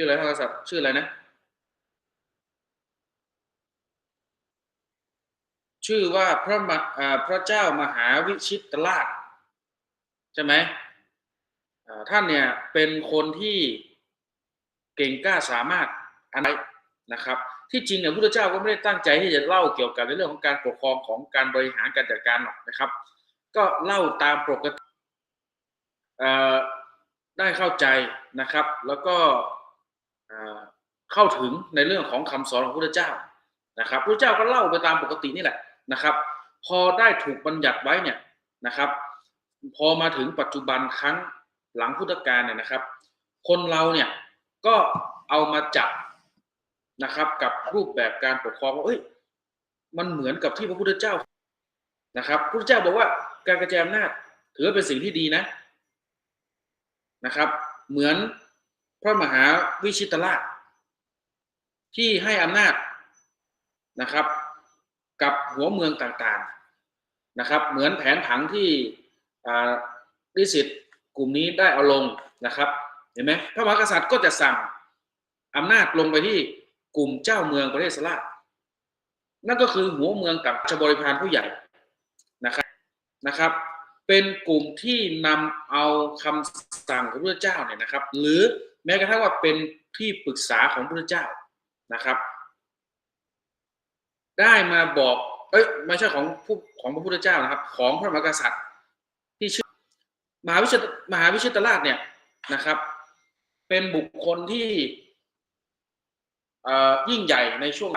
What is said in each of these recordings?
ชื่ออะไรท่านกษัตริย์ชื่ออะไรนะ ชื่อว่าพระมาพระเจ้ามหาวิชิตราชใช่ไหมท่านเนี่ยเป็นคนที่เก่งกล้าสามารถอะไรนะครับ ที่จริงเนี่ยพระเจ้าก็ไม่ได้ตั้งใจที่จะเล่าเกี่ยวกับในเรื่องของการปกครองของการบริหารการจัดการหรอกนะครับ ก็เล่าตามปกติได้เข้าใจนะครับ แล้วก็ เข้าถึงในเรื่องของคำสอนของพระพุทธเจ้านะครับพระพุทธเจ้าก็เล่าไปตามปกตินี่แหละนะครับ พอได้ถูกบัญญัติไว้เนี่ยนะครับ พอมาถึงปัจจุบันครั้งหลังพุทธกาลเนี่ยนะครับ คนเราเนี่ยก็เอามาจับนะครับ กับรูปแบบการปกครองว่าเอ้ยมันเหมือนกับที่พระพุทธเจ้านะครับพระพุทธเจ้าบอกว่าการกระจายอำนาจถือว่าเป็นสิ่งที่ดีนะนะครับ เหมือน พระมหาวิชิตราช ที่ให้อำนาจนะครับ กับหัวเมืองต่างๆนะครับ เหมือนแผนผังที่อ่านิสิตกลุ่มนี้ได้เอาลงนะครับเห็นไหมพระมหากษัตริย์ก็จะสั่งอำนาจลงไปที่กลุ่มเจ้าเมืองประเทศสลาดนั่นก็คือหัวเมืองกับชบริพารผู้ใหญ่นะครับนะครับ เป็นกลุ่มที่นำเอาคำสั่งของพระเจ้าเนี่ยนะครับ หรือ แม้กระทั่งว่าเป็นที่ปรึกษาของพระเจ้านะครับ ได้มาบอก เอ้ยไม่ใช่ของผู้ของพระพุทธเจ้านะครับ ของพระมหากษัตริย์ที่ชื่อมหาวิชิตมหาวิชิตราชเนี่ยนะครับ เป็นบุคคลที่ยิ่งใหญ่ในช่วง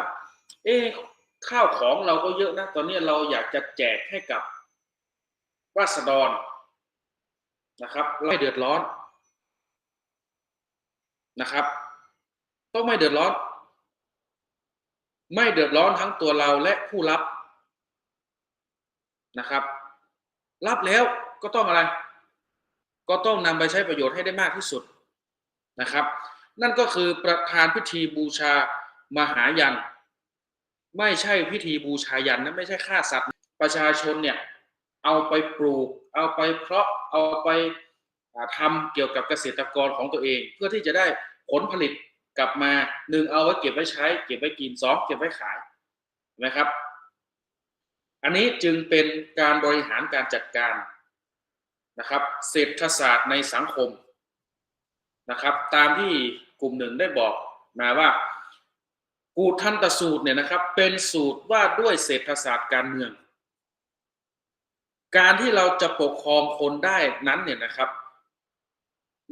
เอ๊ข้าวของเราก็เยอะนะ ตอนนี้เราอยากจะแจกให้กับราษฎรนะครับไม่เดือดร้อน นะครับ ต้องไม่เดือดร้อน ไม่เดือดร้อนทั้งตัวเราและผู้รับนะครับ รับแล้วก็ต้องอะไร ก็ต้องนำไปใช้ประโยชน์ให้ได้มากที่สุดนะครับ นั่นก็คือประธานพิธีบูชามหายัน ไม่ใช่พิธีบูชายันนะไม่ใช่ฆ่าสัตว์ ประชาชนเนี่ยเอาไปปลูก เอาไปเพาะเอาไป อ่าทำเกี่ยวกับเกษตรกรของตัวเอง เพื่อที่จะได้ผลผลิตกลับมาหนึ่งเอาไว้เก็บไว้ใช้ เก็บไว้กินสองเก็บไว้ขายนะครับ อันนี้จึงเป็นการบริหารการจัดการนะครับเศรษฐศาสตร์ในสังคมนะครับ ตามที่กลุ่มหนึ่งได้บอกมาว่ากูทันตสูตรเนี่ยนะครับ เป็นสูตรว่าด้วยเศรษฐศาสตร์การเมือง การที่เราจะปกครองคนได้นั้นเนี่ยนะครับ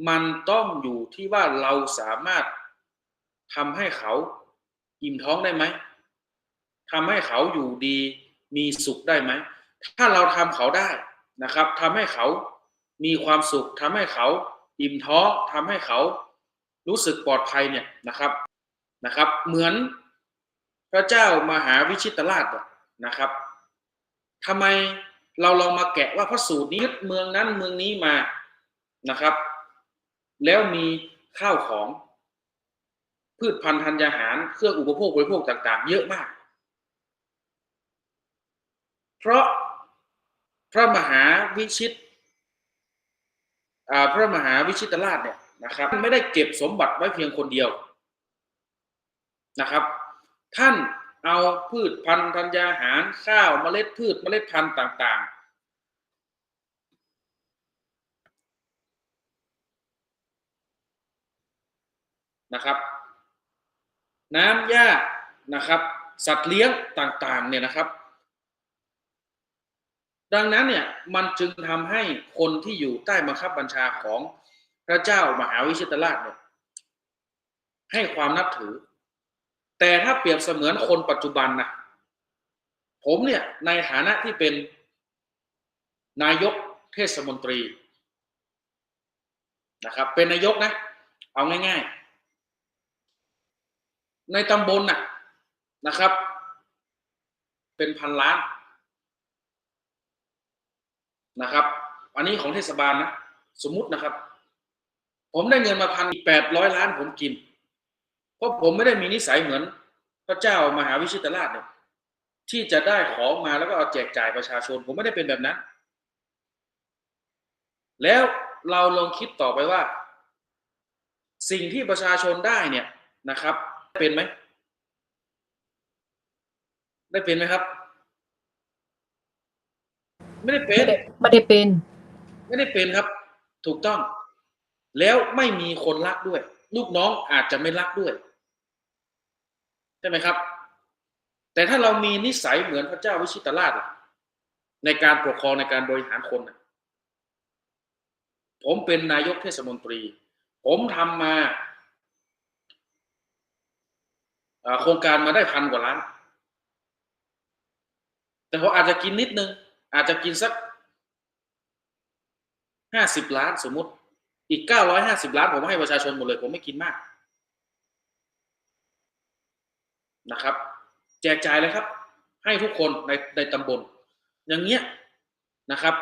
มันต้องอยู่ที่ว่าเราสามารถทำให้เขาอิ่มท้องได้ไหมทำให้เขาอยู่ดีมีสุขได้ไหม ถ้าเราทำเขาได้นะครับทำให้เขามีความสุขทำให้เขาอิ่มท้องทำให้เขารู้สึกปลอดภัยเนี่ยนะครับนะครับ เหมือนพระเจ้ามหาวิชิตราชนะครับทำไมเราลองมาแกะว่าพระสูตรนี้เมืองนั้นเมืองนี้มานะครับ แล้วมีข้าวของ พืชพันธุ์ธัญญาหารเครื่องอุปโภคบริโภคต่าง ๆ เยอะมาก เพราะพระมหาวิชิตพระมหาวิชิตราชเนี่ยนะครับไม่ได้เก็บสมบัติไว้เพียงคนเดียวนะครับ ท่านเอาพืชพันธุ์ธัญญาหารข้าวเมล็ดพืชเมล็ดพันธุ์ต่าง ๆ นะครับ น้ำหญ้านะครับ สัตว์เลี้ยงต่างๆเนี่ยนะครับ ดังนั้นเนี่ยมันจึงทำให้คนที่อยู่ใต้บังคับบัญชาของพระเจ้ามหาวิชิตราชเนี่ยให้ความนับถือ แต่ถ้าเปรียบเสมือนคนปัจจุบันนะผมเนี่ยในฐานะที่เป็นนายกเทศมนตรีนะครับ เป็นนายกนะ เอาง่าย ๆ ในตำบลน่ะนะครับ เป็นพันล้านนะครับ อันนี้ของเทศบาลนะ สมมุตินะครับ ผมได้เงินมาพันแปดร้อยล้านผมกิน เพราะผมไม่ได้มีนิสัยเหมือน พระเจ้ามหาวิชิตราชเนี่ยที่จะได้ของมาแล้วก็เอาแจกจ่ายประชาชน ผมไม่ได้เป็นแบบนั้น แล้วเราลองคิดต่อไปว่า สิ่งที่ประชาชนได้เนี่ยนะครับ เป็นไหม ได้เป็นไหมครับ ไม่ได้เป็ไม่นได้ไม่ได้เป็น ไม่ได้เป็นครับ ถูกต้อง แล้วไม่มีคนรักด้วย ลูกน้องอาจจะไม่รักด้วยใช่ไหมครับ แต่ถ้าเรามีนิสัยเหมือนพระเจ้าวิชิตราชล่ะในการปกครองในการบริหารคนน่ะผมเป็นนายกเทศมนตรี ผมทำมาเอ่อ โครงการมาได้พันกว่าล้าน แต่ผมอาจจะกินนิดนึง อาจจะกินสักห้าสิบล้านสมมติ อีกเก้าร้อยห้าสิบล้านผมให้ประชาชนหมดเลย ผมไม่กินมากนะครับ แจกจ่ายเลยครับ ให้ทุกคนในในตำบล อย่างเงี้ยนะครับ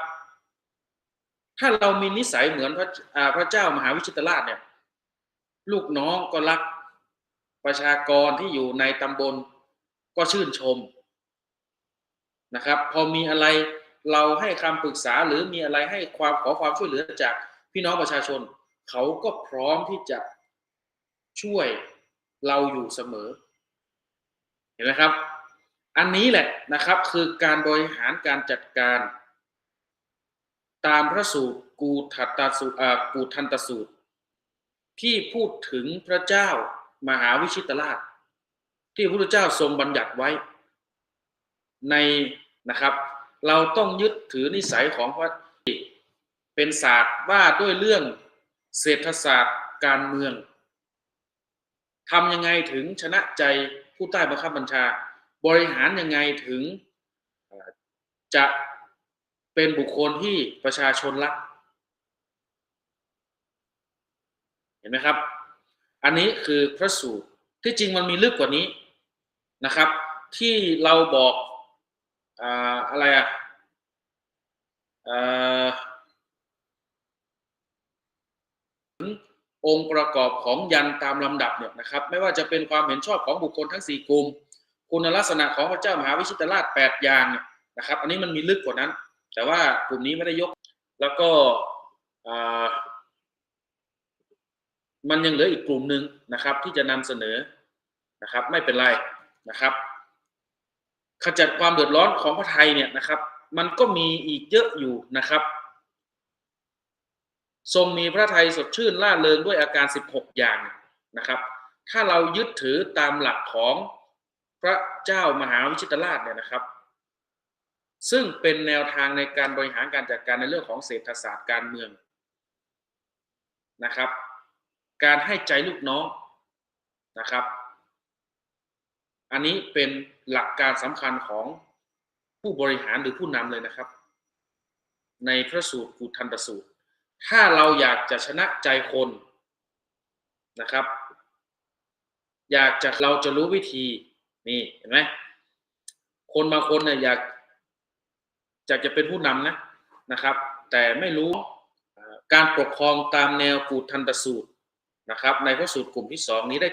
ถ้าเรามีนิสัยเหมือนพระพระเจ้ามหาวิชิตราชเนี่ย ลูกน้องก็รัก ประชากรที่อยู่ในตำบลก็ชื่นชมนะครับ พอมีอะไรเราให้คำปรึกษาหรือมีอะไรให้ความขอความช่วยเหลือจากพี่น้องประชาชน เขาก็พร้อมที่จะช่วยเราอยู่เสมอ เห็นไหมครับ อันนี้แหละนะครับคือการบริหารการจัดการ ตามพระสูตรกูทัตตสูตรกูทันตสูตร ที่พูดถึงพระเจ้า มหาวิชิตราช ที่พระพุทธเจ้าทรงบัญญัติไว้ในนะครับ เราต้องยึดถือนิสัยของพระเป็นศาสตร์ว่าด้วยเรื่องเศรษฐศาสตร์การเมืองทำยังไงถึงชนะใจผู้ใต้บังคับบัญชา บริหารยังไงถึงจะเป็นบุคคลที่ประชาชนรัก เห็นไหมครับ อันนี้คือพระสูตรที่จริงมันมีลึกกว่านี้นะครับ ที่เราบอกอ่าอะไรอะเอ่องค์ประกอบของยันตามลำดับเนี่ยนะครับ ไม่ว่าจะเป็นความเห็นชอบของบุคคลทั้งสี่กลุ่ม คุณลักษณะของพระเจ้ามหาวิชิตราชแปดอย่างเนี่ยนะครับ อันนี้มันมีลึกกว่านั้น แต่ว่ากลุ่มนี้ไม่ได้ยก แล้วก็ มันยังเหลืออีกกลุ่มหนึ่งนะครับ ที่จะนำเสนอนะครับ ไม่เป็นไรนะครับ ขจัดความเดือดร้อนของพระไทยเนี่ยนะครับ มันก็มีอีกเยอะอยู่นะครับ ทรงมีพระไทยสดชื่นล่าเริงด้วยอาการ 16 อย่างนะครับ ถ้าเรายึดถือตามหลักของพระเจ้ามหาวิชิตราชเนี่ยนะครับ ซึ่งเป็นแนวทางในการบริหารการจัดการในเรื่องของเศรษฐศาสตร์การเมืองนะครับ การให้ใจลูกน้องนะครับ อันนี้เป็นหลักการสำคัญของผู้บริหารหรือผู้นำเลยนะครับ ในพระสูตรกุทันตสูตร ถ้าเราอยากจะชนะใจคนนะครับ อยากจะเราจะรู้วิธีนี่เห็นไหมคนบางคนเนี่ยอยากอยากจะเป็นผู้นำนะนะครับ แต่ไม่รู้การปกครองตามแนวกูทันตสูตร นะครับในพระสูตรกลุ่มที่สองนี้ได้